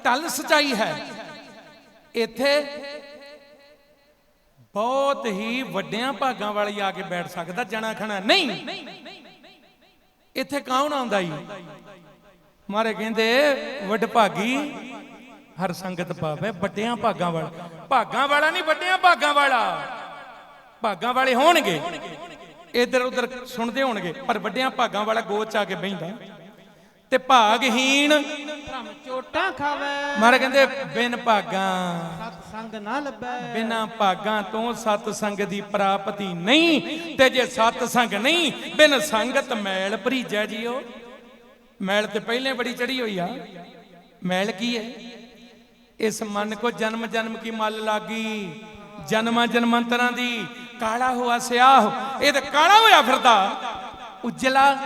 ਅਟਲ ਸਚਾਈ ਹੈ ਇੱਥੇ ਬਹੁਤ ਹੀ ਵੱਡਿਆਂ ਭਾਗਾਂ ਵਾਲੀ ਆ ਕੇ ਬੈਠ ਸਕਦਾ ਜਣਾ ਖਣਾ ਨਹੀਂ ਇੱਥੇ ਕੌਣ ਆਉਂਦਾ ਈ ਮਾਰੇ ਕਹਿੰਦੇ ਵੱਡ ਭਾਗੀ ਹਰ ਸੰਗਤ ਪਾਵੇ ਵੱਡਿਆਂ ਭਾਗਾਂ ਵਾਲਾ ਭਾਗਾਂ ਵਾਲਾ ਨਹੀਂ ਵੱਡਿਆਂ ਭਾਗਾਂ ਵਾਲਾ ਭਾਗਾਂ ਵਾਲੇ ਹੋਣਗੇ ਇਧਰ ਉਧਰ ਸੁਣਦੇ ਹੋਣਗੇ ਪਰ ਵੱਡਿਆਂ ਭਾਗਾਂ ਵਾਲਾ ਗੋਚ ਆ ਕੇ ਬਹਿੰਦਾ ਤੇ ਭਾਗਹੀਣ। ਭ੍ਰਮ ਚੋਟਾਂ ਖਾਵੇ। ਮਾਰੇ ਕਹਿੰਦੇ ਬਿਨ ਭਾਗਾਂ। ਸਤ ਸੰਗ ਨਾ ਲੱਭੈ। ਬਿਨਾ ਭਾਗਾਂ ਤੋਂ ਸਤ ਸੰਗ ਦੀ ਪ੍ਰਾਪਤੀ ਨਹੀਂ। ਤੇ ਜੇ ਸਤ ਸੰਗ ਨਹੀਂ ਬਿਨ ਸੰਗਤ ਮੈਲ ਭਰੀਜੈ ਜੀਓ। ਮੈਲ ਤੇ ਪਹਿਲੇ ਬੜੀ ਚੜੀ ਹੋਈ ਆ। ਮੈਲ ਕੀ ਹੈ? ਇਸ ਮਨ ਕੋ ਜਨਮ ਜਨਮ ਕੀ ਮਲ ਲਾਗੀ? ਜਨਮਾਂ ਜਨਮੰਤਰਾਂ ਦੀ ਕਾਲਾ ਹੋਆ ਸਿਆਹ। ਇਹ ਤੇ ਕਾਲਾ ਹੋਇਆ ਫਿਰਦਾ। ਉਜਲਾ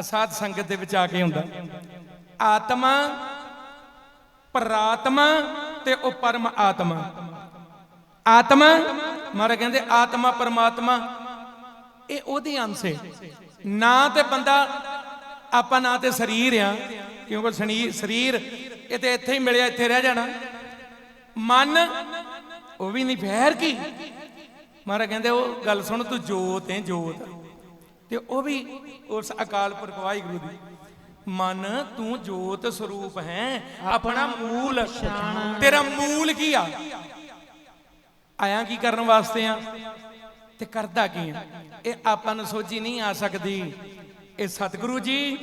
ਅਸਾਧ ਸੰਗਤ ਦੇ ਵਿੱਚ ਆ ਕੇ ਹੁੰਦਾ। ਆਤਮਾ, ਪਰਾਤਮਾ ਤੇ ਉਹ ਪਰਮ ਆਤਮਾ। ਆਤਮਾ, ਮਾਰੇ ਕਹਿੰਦੇ ਆਤਮਾ ਪਰਮਾਤਮਾ, ਇਹ ਉਹਦੀ ਅੰਸ਼ ਹੈ। ਨਾ ਤੇ ਬੰਦਾ ਆਪਾਂ ਨਾ ਤੇ ਸਰੀਰ ਆ, ਕਿਉਂਕਿ ਸਰੀਰ ਇਹ ਤੇ ਇੱਥੇ ਹੀ ਮਿਲਿਆ, ਇੱਥੇ ਰਹਿ ਜਾਣਾ। ਮਨ, ਉਹ ਵੀ ਨਹੀਂ, ਫੇਰ ਕੀ? ਮਾਰਾ ਕਹਿੰਦੇ ਉਹ ਗੱਲ ਸੁਣ, ਤੂੰ ਜੋਤ ਹੈ, ਜੋਤ। ਤੇ ਉਹ ਵੀ ਉਸ ਅਕਾਲ ਪੁਰਖ ਵਾਹਿਗੁਰੂ ਦੀ। ਮਨ, ਤੂੰ ਜੋਤ ਸਰੂਪ ਹੈ, ਆਪਣਾ ਮੂਲ। ਤੇਰਾ ਮੂਲ ਕੀ ਆ? ਆਇਆ ਕੀ ਕਰਨ ਵਾਸਤੇ ਆ? ਤੇ ਕਰਦਾ ਕੀ ਆ? ਇਹ ਆਪਾਂ ਨੂੰ ਸੋਝੀ ਨਹੀਂ ਆ ਸਕਦੀ। ਇਹ ਸਤਿਗੁਰੂ ਜੀ,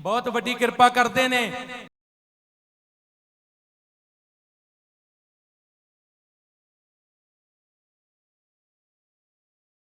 ਬਹੁਤ ਵੱਡੀ ਕਿਰਪਾ ਕਰਦੇ ਨੇ।